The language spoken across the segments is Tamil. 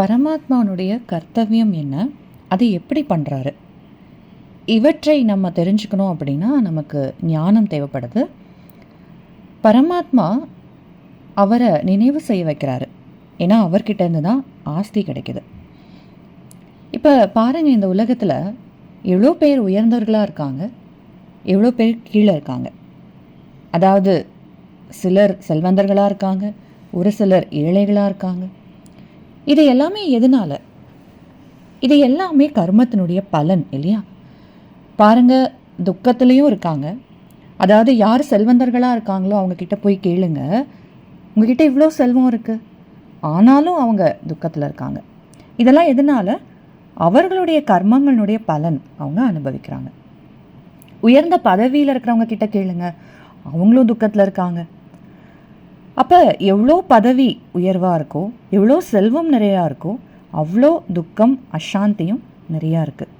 பரமாத்மாவுடைய கர்த்தவியம் என்ன? அதை எப்படி பண்ணுறாரு இவற்றை நம்ம தெரிஞ்சுக்கணும் அப்படின்னா நமக்கு ஞானம் தேவைப்படுது. பரமாத்மா அவரை நினைவு செய்ய வைக்கிறாரு. ஏன்னா அவர்கிட்டேருந்து தான் ஆஸ்தி கிடைக்குது. இப்போ பாருங்கள் இந்த உலகத்தில் எவ்வளோ பேர் உயர்ந்தவர்களாக இருக்காங்க. எவ்வளோ பேர் கீழே இருக்காங்க. அதாவது சிலர் செல்வந்தர்களாக இருக்காங்க. ஒரு சிலர் ஏழைகளாக இருக்காங்க. இது எல்லாமே எதனால்? இது எல்லாமே கர்மத்தினுடைய பலன் இல்லையா? பாருங்க துக்கத்துலேயும் இருக்காங்க. அதாவது யார் செல்வந்தர்களாக இருக்காங்களோ அவங்கக்கிட்ட போய் கேளுங்க. உங்ககிட்ட இவ்வளோ செல்வம் இருக்குது ஆனாலும் அவங்க துக்கத்தில் இருக்காங்க. இதெல்லாம் எதனால்? அவர்களுடைய கர்மங்களுடைய பலன் அவங்க அனுபவிக்கிறாங்க. உயர்ந்த பதவியில் இருக்கிறவங்க கிட்ட கேளுங்க. அவங்களும் துக்கத்தில் இருக்காங்க. அப்போ எவ்வளோ பதவி உயர்வாக இருக்கோ எவ்வளோ செல்வம் நிறையா இருக்கோ அவ்வளோ துக்கம் அசாந்தியும் நிறையா இருக்குது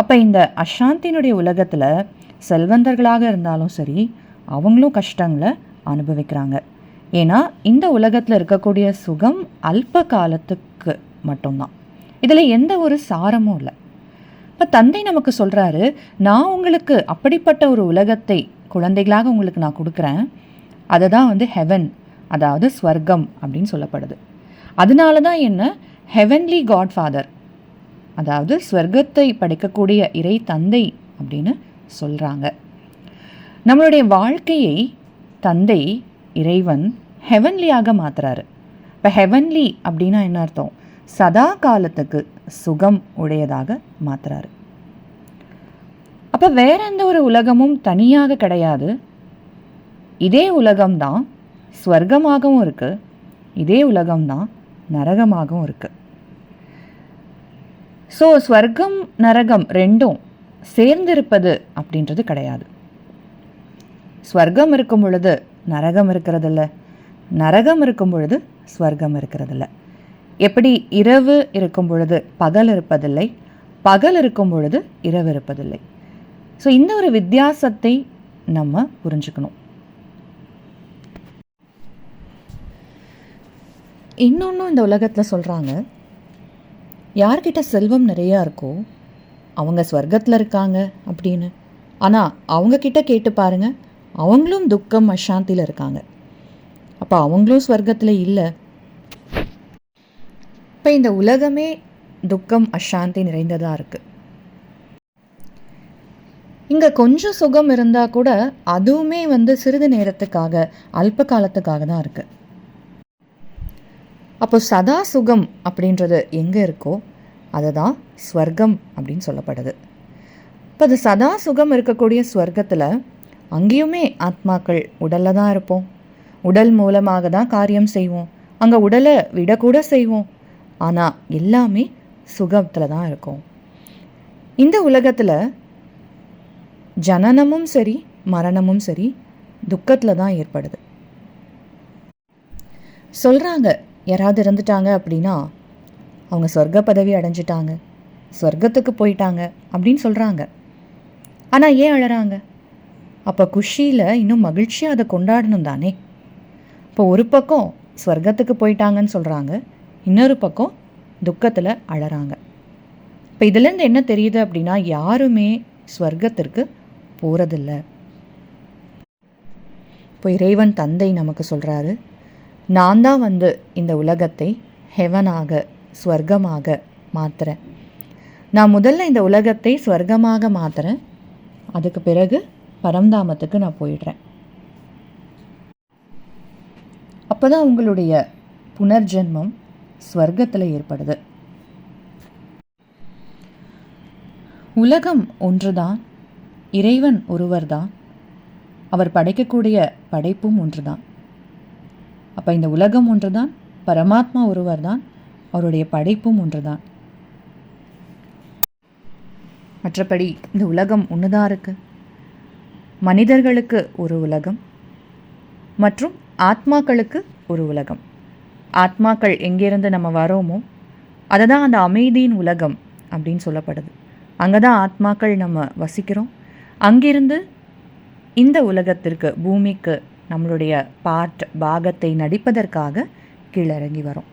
அப்போ இந்த அசாந்தியினுடைய உலகத்தில் செல்வந்தர்களாக இருந்தாலும் சரி அவங்களும் கஷ்டங்களை அனுபவிக்கிறாங்க. ஏன்னா இந்த உலகத்தில் இருக்கக்கூடிய சுகம் அல்ப காலத்துக்கு மட்டும்தான். இதில் எந்த ஒரு சாரமும் இல்லை. இப்போ தந்தை நமக்கு சொல்கிறாரு நான் உங்களுக்கு அப்படிப்பட்ட ஒரு உலகத்தை குழந்தைகளாக உங்களுக்கு நான் கொடுக்குறேன். அதை தான் வந்து ஹெவன் அதாவது ஸ்வர்க்கம் அப்படின்னு சொல்லப்படுது. அதனால தான் என்ன? ஹெவன்லி காட்ஃபாதர் அதாவது ஸ்வர்க்கத்தை படைக்கக்கூடிய இறை தந்தை அப்படின்னு சொல்கிறாங்க நம்மளுடைய வாழ்க்கையை தந்தை இறைவன் ஹெவன்லியாக மாற்றுறாரு இப்போ ஹெவன்லி அப்படின்னா என்ன அர்த்தம்? சதா காலத்துக்கு சுகம் உடையதாக மாற்றுறாரு அப்போ வேற எந்த ஒரு உலகமும் தனியாக கிடையாது. இதே உலகம்தான் ஸ்வர்க்கமாகவும் இருக்குது இதே உலகம்தான் நரகமாகவும் இருக்குது ஸோ ஸ்வர்க்கம் நரகம் ரெண்டும் சேர்ந்திருப்பது அப்படின்றது கிடையாது. ஸ்வர்க்கம் இருக்கும் பொழுது நரகம் இருக்கிறதில்ல. நரகம் இருக்கும் பொழுது ஸ்வர்க்கம் இருக்கிறதில்ல. எப்படி இரவு இருக்கும் பொழுது பகல் இருப்பதில்லை பகல் இருக்கும் பொழுது இரவு இருப்பதில்லை. ஸோ இந்த ஒரு வித்தியாசத்தை நம்ம புரிஞ்சுக்கணும். இன்னொன்றும் இந்த உலகத்தில் சொல்கிறாங்க யார்கிட்ட செல்வம் நிறையா இருக்கோ அவங்க ஸ்வர்க்கத்தில் இருக்காங்க அப்படின்னு. ஆனால் அவங்கக்கிட்ட கேட்டு பாருங்கள் அவங்களும் துக்கம் அசாந்தியில் இருக்காங்க. அப்போ அவங்களும் ஸ்வர்க்கத்தில் இல்லை. இப்போ இந்த உலகமே துக்கம் அசாந்தி நிறைந்ததாக இருக்குது இங்கே கொஞ்சம் சுகம் இருந்தால் கூட அதுவுமே வந்து சிறிது நேரத்துக்காக அல்ப காலத்துக்காக தான் இருக்குது அப்போ சதா சுகம் அப்படின்றது எங்கே இருக்கோ அதுதான் ஸ்வர்க்கம் அப்படின்னு சொல்லப்படுது. இப்போ அது சதா சுகம் இருக்கக்கூடிய ஸ்வர்க்கத்தில் அங்கேயுமே ஆத்மாக்கள் உடலில் தான் இருப்போம். உடல் மூலமாக தான் காரியம் செய்வோம். அங்கே உடலை விடக்கூட செய்வோம். ஆனால் எல்லாமே சுகத்தில் தான் இருக்கும். இந்த உலகத்தில் ஜனனமும் சரி மரணமும் சரி துக்கத்தில் தான் ஏற்படுது. சொல்கிறாங்க யாராவது இருந்துட்டாங்க அப்படின்னா அவங்க சொர்க்க பதவி அடைஞ்சிட்டாங்க. சொர்க்கத்துக்கு போயிட்டாங்க அப்படின்னு சொல்கிறாங்க ஆனால் ஏன் அழறாங்க? அப்போ குஷியில் இன்னும் மகிழ்ச்சியாக அதை கொண்டாடணும் தானே? இப்போ ஒரு பக்கம் ஸ்வர்க்கத்துக்கு போயிட்டாங்கன்னு சொல்கிறாங்க இன்னொரு பக்கம் துக்கத்தில் அழறாங்க. இப்போ இதுலேருந்து என்ன தெரியுது அப்படின்னா யாருமே ஸ்வர்க்கத்திற்கு போகிறதில்ல இப்போ இறைவன் தந்தை நமக்கு சொல்கிறாரு நான் தான் வந்து இந்த உலகத்தை ஹெவனாக ஸ்வர்க்கமாக மாற்றுறேன் நான் முதல்ல இந்த உலகத்தை ஸ்வர்க்கமாக மாற்றுறேன் அதுக்கு பிறகு பரம்தாமத்துக்கு நான் போயிடுறேன். அப்போ தான் உங்களுடைய புனர்ஜென்மம் ஸ்வர்க்கத்தில் ஏற்படுது. உலகம் ஒன்றுதான் இறைவன் ஒருவர்தான். அவர் படைக்கக்கூடிய படைப்பும் ஒன்றுதான். அப்போ இந்த உலகம் ஒன்று தான் பரமாத்மா ஒருவர்தான் அவருடைய படைப்பும் ஒன்று தான் மற்றபடி இந்த உலகம் ஒன்று தான் இருக்குது மனிதர்களுக்கு ஒரு உலகம் மற்றும் ஆத்மாக்களுக்கு ஒரு உலகம். ஆத்மாக்கள் எங்கேருந்து நம்ம வரோமோ அதை தான் அந்த அமைதியின் உலகம் அப்படின்னு சொல்லப்படுது. அங்கே தான் ஆத்மாக்கள் நம்ம வசிக்கிறோம். அங்கிருந்து இந்த உலகத்திற்கு பூமிக்கு நம்மளுடைய பார்ட் பாகத்தை நடிப்பதற்காக கீழிறங்கி வரும்.